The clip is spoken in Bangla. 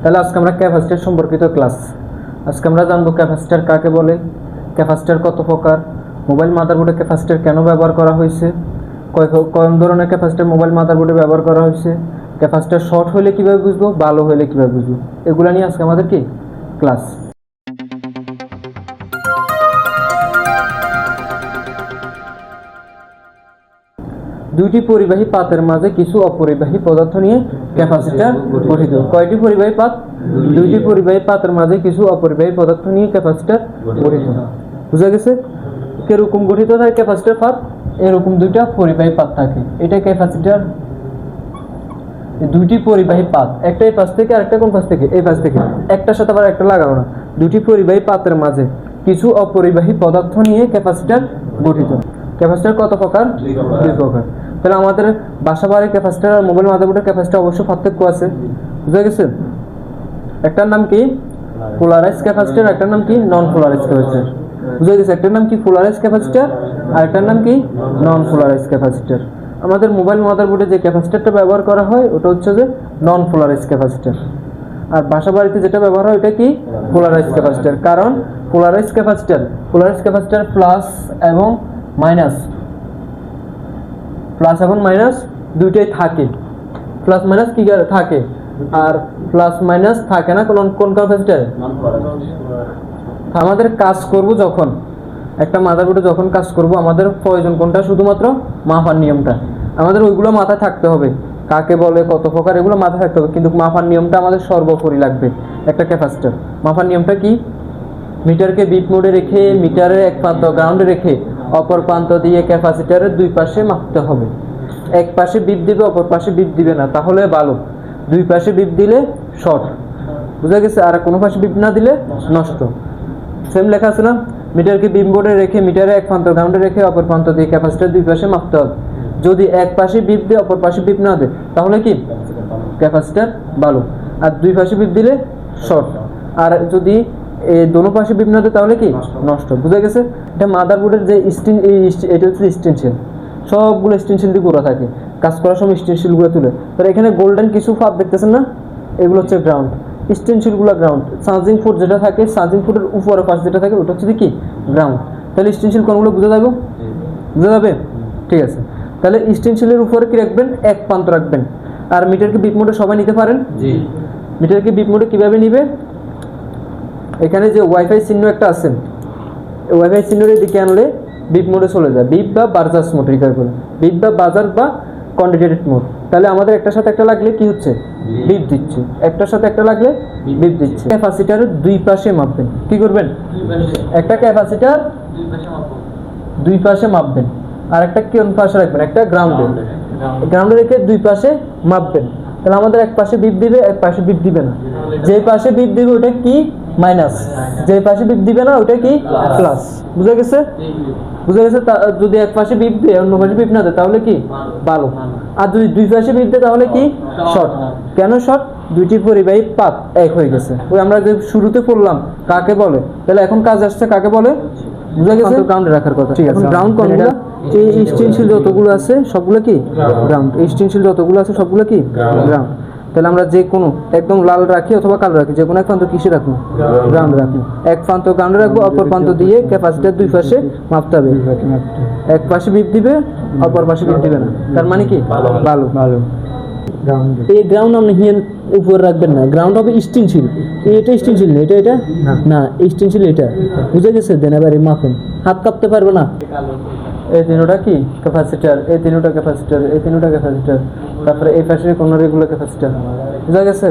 তাহলে আজকে আমরা ক্যাপাসিটার সম্পর্কিত ক্লাস আজকে আমরা জানব ক্যাপাসিটার কাকে বলে ক্যাপাসিটার কত প্রকার মোবাইল মাদারবোর্ডে ক্যাপাসিটার কেন ব্যবহার করা হয়েছে, কয় কোন ধরনের ক্যাপাসিটার মোবাইল মাদারবোর্ডে ব্যবহার করা হয়েছে ক্যাপাসিটার শর্ট হলে কীভাবে বুঝব, ভালো হলে কীভাবে বুঝব, এগুলো নিয়ে আজকে আমাদের কি? ক্লাস দুইটি পরিবাহী পাতের মাঝে কিছু অপরিবাহী পদার্থ নিয়ে ক্যাপাসিটার গঠিত। কয়টি পরিবাহী পাত? দুইটি। পরিবাহী পাতের মাঝে কিছু অপরিবাহী পদার্থ নিয়ে ক্যাপাসিটার গঠিত। বুঝা গেছে? কীরকম গঠিত থাকে ক্যাপাসিটার পাত? এরকম দুইটা পরিবাহী পাত থাকে। এটা ক্যাপাসিটার দুইটি পরিবাহী পাত। একটা এই পাশ থেকে আরেকটা কোন পাশ থেকে? এই পাশ থেকে। একটার সাথে আবার একটা লাগানো না। দুটি পরিবাহী পাতের মাঝে কিছু অপরিবাহী পদার্থ নিয়ে ক্যাপাসিটার গঠিত। ক্যাপাসিটার কত প্রকার? দুই প্রকার। তাহলে আমাদের বাসা বাড়ির ক্যাপাসিটার আর মোবাইল মাদারবোর্ডের ক্যাপাসিটার অবশ্যই পার্থক্য আছে। বুঝা গেছে? একটার নাম কি? পোলারাইজ ক্যাপাসিটার একটার নাম কি? নন পোলারাইজ ক্যাপাসিটার বুঝা গেছে? একটার নাম কি? পোলারাইজ ক্যাপাসিটার আর একটার নাম কি? নন পোলারাইজ ক্যাপাসিটার আমাদের মোবাইল মাদারবোর্ডে যে ক্যাপাসিটারটা ব্যবহার করা হয়, ওটা হচ্ছে যে নন পোলারাইজ ক্যাপাসিটার আর বাসা বাড়িতে যেটা ব্যবহার হয়, ওটা কি? পোলারাইজ ক্যাপাসিটার কারণ polarize capacitor polarize capacitor plus এবং মাইনাস প্লাস এবং মাইনাস দুইটাই থাকে। প্লাস মাইনাস কি থাকে। আর প্লাস মাইনাস থাকে না? কোন কোন ক্যাপাসিটারে আমাদের কাজ করব যখন। একটা মাদারবোর্ডে যখন কাজ করব, আমাদের প্রয়োজন কোনটা? শুধুমাত্র মাপার নিয়মটা। আমাদের ওইগুলো মাথায় থাকতে হবে। কাকে বলে, কত প্রকার, এগুলো মাথায় থাকতে হবে। কিন্তু মাপার নিয়মটা আমাদের সর্বোপরি লাগবে একটা ক্যাপাসিটার মাপার নিয়মটা কি? মিটারকে বিট মোডে রেখে, মিটারের এক প্রান্ত গ্রাউন্ডে রেখে অপর প্রান্ত দিয়ে ক্যাপাসিটারের দুই পাশে মাপতে হবে। এক পাশে বিপ দিবে, অপর পাশে বিপ দিবে না, তাহলে ভালো। দুই পাশে বিপ দিলে শর্ট। বুঝা গেছে? আর কোনো পাশে বিপ না দিলে নষ্ট। সেম লেখা আছে না? মিটারকে বিম বোর্ডে রেখে, মিটারে এক প্রান্ত গ্রাউন্ডে রেখে অপর প্রান্ত দিয়ে ক্যাপাসিটার দুই পাশে মাপতে হবে। যদি এক পাশে বিপ দেয়, অপর পাশে বিপ না দেয়, তাহলে কি? ক্যাপাসিটার ভালো। আর দুই পাশে বিপ দিলে শর্ট। আর যদি এই দোনো পাশে বিপ না তাহলে কি? নষ্ট। বুঝা গেছে? এটা মাদারবোর্ডের যে স্টিন এই এটা হচ্ছে স্টেনশিল সবগুলো স্টেনশিল দিয়ে করা থাকে। কাজ করার সময় স্টেনশিলগুলো তুলে। তাহলে এখানে গোল্ডেন কিছু ফাঁপ দেখতেছেন না? এগুলো হচ্ছে গ্রাউন্ড স্টেনশিলগুলো গ্রাউন্ড চার্জিং ফুট যেটা থাকে চার্জিং ফুটের উপরে পাশ যেটা থাকে ওটা হচ্ছে কি? গ্রাউন্ড তাহলে স্টেনশিল কোনগুলো বুঝে যাবে? বুঝে যাবে? ঠিক আছে। তাহলে স্টেনশিলের উপরে কি রাখবেন? এক প্রান্ত রাখবেন। আর মিটারকে বিপ মোডে সবাই নিতে পারেন? জি। মিটারকে বিপ মোডে কীভাবে নিবে? এখানে যে ওয়াইফাই চিহ্ন একটা আছে ওয়াইফাই চিহ্নের দিকে আনলে বিপ মোডে চলে যায়। বিপ বা বার্জাস মোড রিকার করে বিপ বা বাজার বা কন্ডিডেটেড মোড। তাহলে আমাদের একটার সাথে একটা লাগলে কি হচ্ছে? বিপ। দিচ্ছে। একটার সাথে একটা লাগলে বিপ দিচ্ছে। ক্যাপাসিটার দুই পাশে মাপবেন। কি করবেন? একটা ক্যাপাসিটার দুই পাশে মাপবেন। আর একটা কোন পাশে রাখবেন? একটা গ্রাউন্ডে গ্রাউন্ডে রেখে দুই পাশে মাপবেন। তাহলে আমাদের এক পাশে বিপ দিবে এক পাশে বিপ দিবে না। যে পাশে বিপ দিবে ওটা কি? মাইনাস। যে পাশে বিপ দিবে না ওটা কি? প্লাস বুঝা গেছে? বুঝা গেছে যদি এক পাশে বিপ দেয় অন্য পাশে বিপ না দেয় তাহলে কি? ভালো। আর যদি দুই পাশে বিপ দেয় তাহলে কি? শর্ট কেন শর্ট দুইটি পরিবাহী পাত এক হয়ে গেছে। ওই আমরা যে শুরুতে পড়লাম কাকে বলে? তাহলে এখন কাজ আসছে কাকে বলে? বুঝা গেছে? গ্রাউন্ডে রাখার কথা। ঠিক আছে গ্রাউন্ড কোনগুলো? এই স্টেনশিল যতগুলো আছে সবগুলো কি? গ্রাউন্ড এই স্টেনশিল যতগুলো আছে সবগুলো কি? গ্রাউন্ড তাহলে আমরা যে কোনো একদম লাল রাখি অথবা কালো রাখি যে কোনো এক প্রান্ত কিসে রাখব গ্রাউন্ড। রাখব। এক প্রান্ত গ্রাউন্ডে রাখব অপর প্রান্ত দিয়ে ক্যাপাসিটার দুই পাশে মাপতে হবে। এক পাশে বিপ দিবে অপর পাশে বিপ দিবে না। তার মানে কি? ভালো। ভালো। এই গ্রাউন্ড আপনি হিয়ার উপর রাখবেন না। গ্রাউন্ড হবে স্টিনশিল। এটা স্টিনশিল না এটা এটা? না। স্টিনশিল এটা। বুঝে গেছে? দেন এবারে মাপেন। হাত কাঁপতে পারবে না? এই তিনটা কি? ক্যাপাসিটার এই তিনটা ক্যাপাসিটার এই তিনটা ক্যাপাসিটার তারপরে এই পাশে কোনো রেগুলার ক্যাপাসিটার বুঝা গেছে?